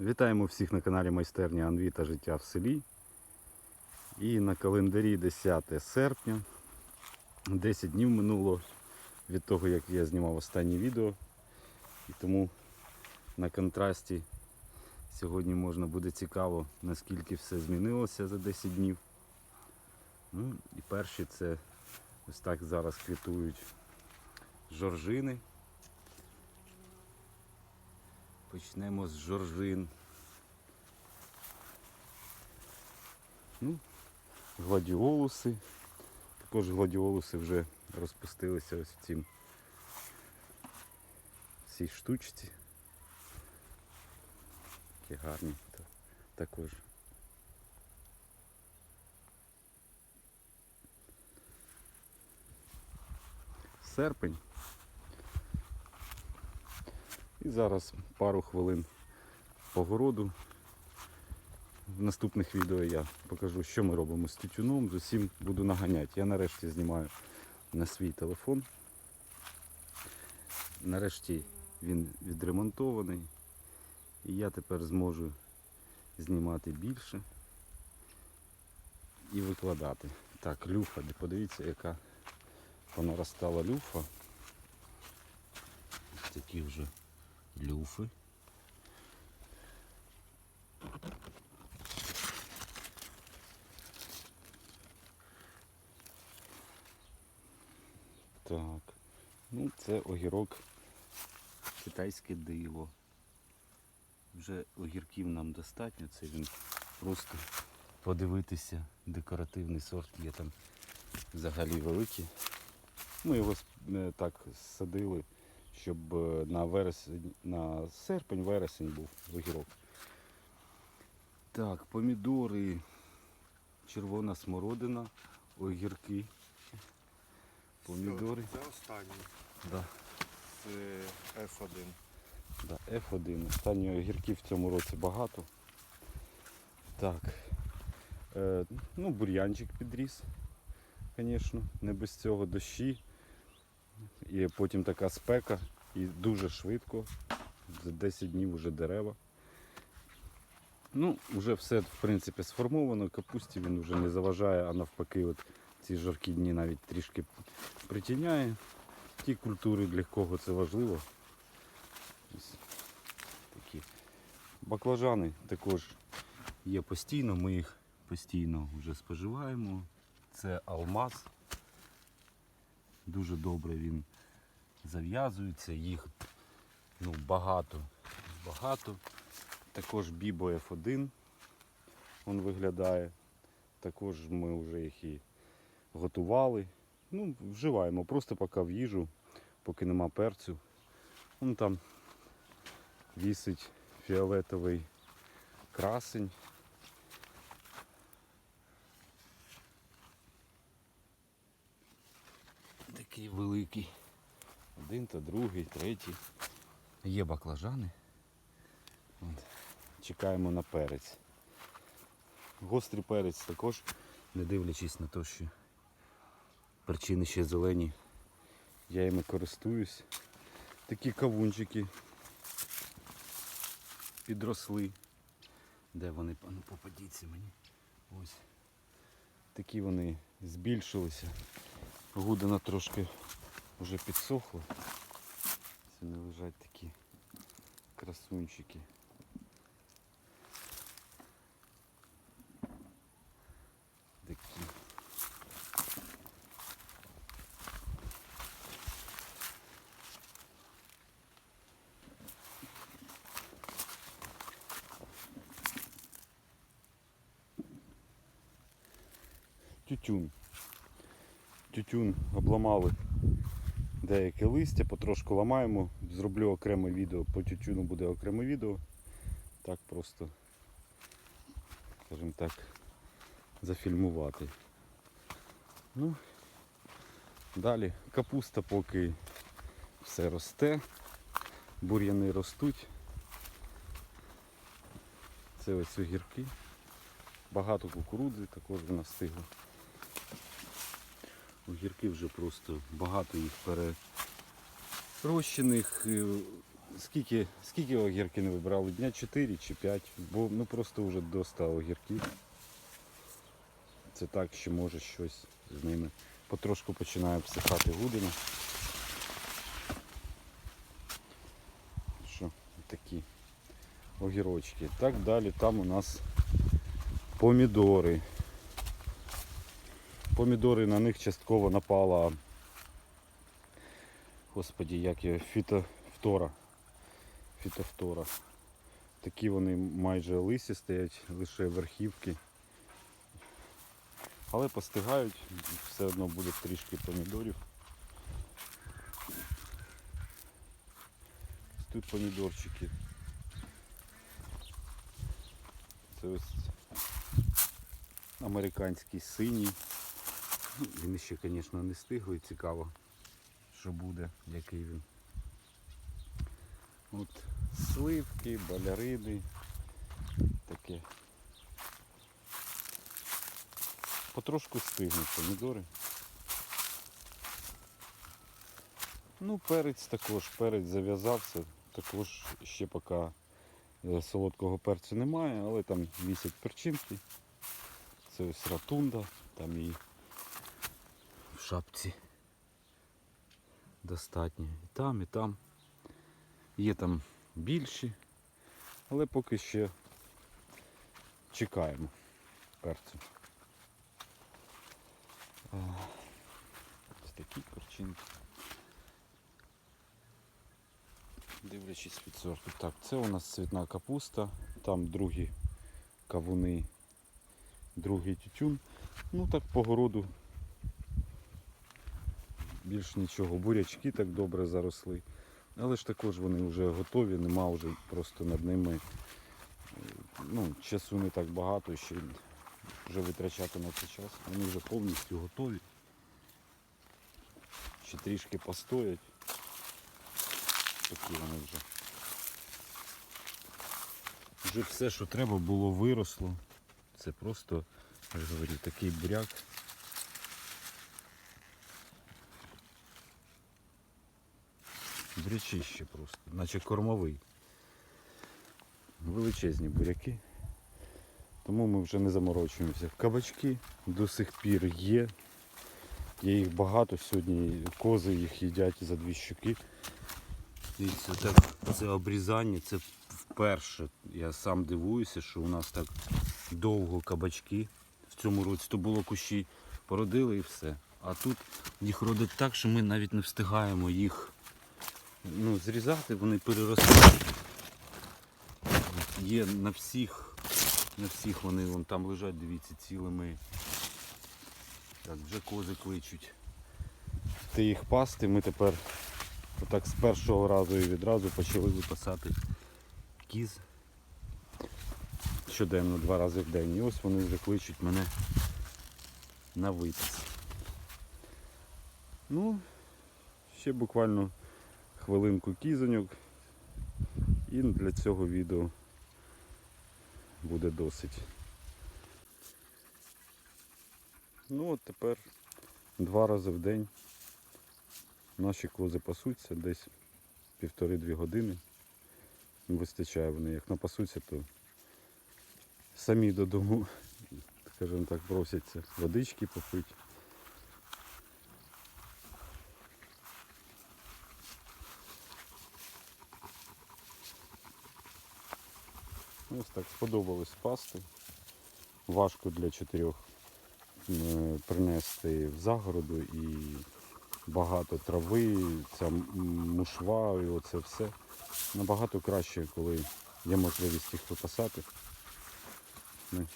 Вітаємо всіх на каналі Майстерня Анві та життя в селі. І на календарі 10 серпня. 10 днів минуло від того, як я знімав останнє відео. І тому на контрасті сьогодні можна буде цікаво, наскільки все змінилося за 10 днів. Ну, і перші це ось так зараз квітують жоржини. Почнемо з жоржин. Ну, гладіолуси. Також гладіолуси вже розпустилися ось в цім цій штучці. Такі гарні також. Серпень. І зараз пару хвилин по городу. В наступних відео я покажу, що ми робимо з тютюном. З усім буду наганяти. Я нарешті знімаю на свій телефон. Нарешті він відремонтований. І я тепер зможу знімати більше і викладати. Так, люфа, подивіться, яка понаростала люфа. Такі вже люфи. Так, ну це огірок китайське диво. Вже огірків нам достатньо, це він просто подивитися, декоративний сорт є там взагалі великий. Ми його е, так садили, щоб е, на вересень, на серпень-вересень був огірок. Так, помідори, червона смородина, огірки. Помідори. Це останній. Да, Це F1. да, F1. Останньої огірків в цьому році багато. Так. Е, ну, бур'янчик підріс, звісно, не без цього дощі. І потім така спека і дуже швидко. За 10 днів вже дерева. Ну, вже все в принципі сформовано, капусті він вже не заважає, а навпаки, от ці жаркі дні навіть трішки притіняє. Ті культури для кого це важливо. Такі. Баклажани також є постійно, ми їх постійно вже споживаємо. Це алмаз. Дуже добре він зав'язується, їх ну, багато. Багато. Також Бібо F1 він виглядає. Також ми вже їх і готували. Ну, вживаємо просто поки в їжу, поки нема перцю. Вон там вісить фіолетовий красень. Такий великий. Один та другий, третій. Є баклажани. От. Чекаємо на перець. Гострий перець також, не дивлячись на те, що перчини ще зелені. Я їми користуюсь. Такі кавунчики підросли. Де вони, ну попадіться мені. Ось. Такі вони збільшилися. Гудина трошки вже підсохла. Це не лежать такі красунчики. Такі. Тютюн. Тютюн обламали деяке листя, потрошку ламаємо. Зроблю окреме відео, по тютюну буде окреме відео. Так просто, скажімо так, зафільмувати. Ну, далі капуста поки все росте, бур'яни ростуть. Це ось огірки. Багато кукурудзи також вона стигла. Огірки вже просто багато їх перерощених. е, скільки, скільки огірки не вибирали? Дня 4 чи 5, бо ну просто вже доста огірків. Це так, що може щось з ними. Потрошку починає обсихати гудина. Що, такі огірочки. Так далі там у нас помідори. Помідори на них частково напала. Господі, як його, фітофтора. Фітофтора. Такі вони майже лисі стоять, лише верхівки. Але постигають, все одно буде трішки помідорів. Тут помідорчики. Це ось американський синій. Він ще, звісно, не стиглий, цікаво, що буде, який він. От сливки, балярини, таке. Потрошку стигнуть помідори. Ну, перець також, перець зав'язався, також ще поки е, солодкого перцю немає, але там місяць перчинки. Це ось ратунда, там в шапці достатньо. І там, і там. Є там більші, але поки ще чекаємо перцю. Ось такі корчинки. Дивлячись від сорту. Так, це у нас цвітна капуста, там другі кавуни, другий тютюн. Ну так по городу більш нічого. Бурячки так добре заросли. Але ж також вони вже готові, нема вже просто над ними е, ну, часу не так багато, ще вже витрачати на це час. Вони вже повністю готові. Ще трішки постоять. Такі вони вже. Вже все, що треба було, виросло. Це просто, я ж говорю, такий буряк. Брячище просто, наче кормовий. Величезні буряки. Тому ми вже не заморочуємося. Кабачки до сих пір є. Є їх багато сьогодні. Кози їх їдять за дві щуки. Дивіться, так, це обрізання, це вперше. Я сам дивуюся, що у нас так довго кабачки. В цьому році то було кущі, породили і все. А тут їх родить так, що ми навіть не встигаємо їх ну, зрізати, вони переростають. Є на всіх, на всіх вони вон там лежать, дивіться, цілими. Так, вже кози кличуть. Ти їх пасти, ми тепер отак з першого разу і відразу почали випасати кіз щоденно, два рази в день. І ось вони вже кличуть мене на випас. Ну, ще буквально хвилинку кізоньок. І для цього відео буде досить. Ну от тепер два рази в день наші кози пасуться десь півтори-дві години. Вистачає вони. Як напасуться, то самі додому, скажімо так, просяться водички попити. Ось так сподобалось пасти. Важко для чотирьох принести в загороду і багато трави, ця мушва і оце все. Набагато краще, коли є можливість їх випасати. Ми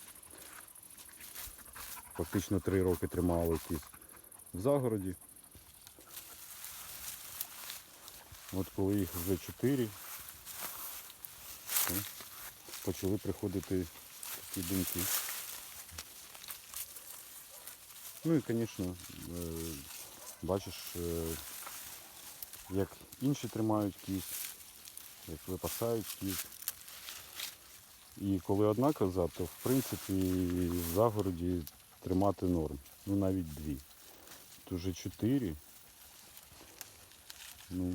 фактично три роки тримали кіз в загороді. От коли їх вже чотири, почали приходити такі думки. Ну і, звісно, е, бачиш, е, як інші тримають кіз, як випасають кіз. І коли одна коза, то в принципі в загороді тримати норм. Ну навіть дві. Тут вже чотири. Ну,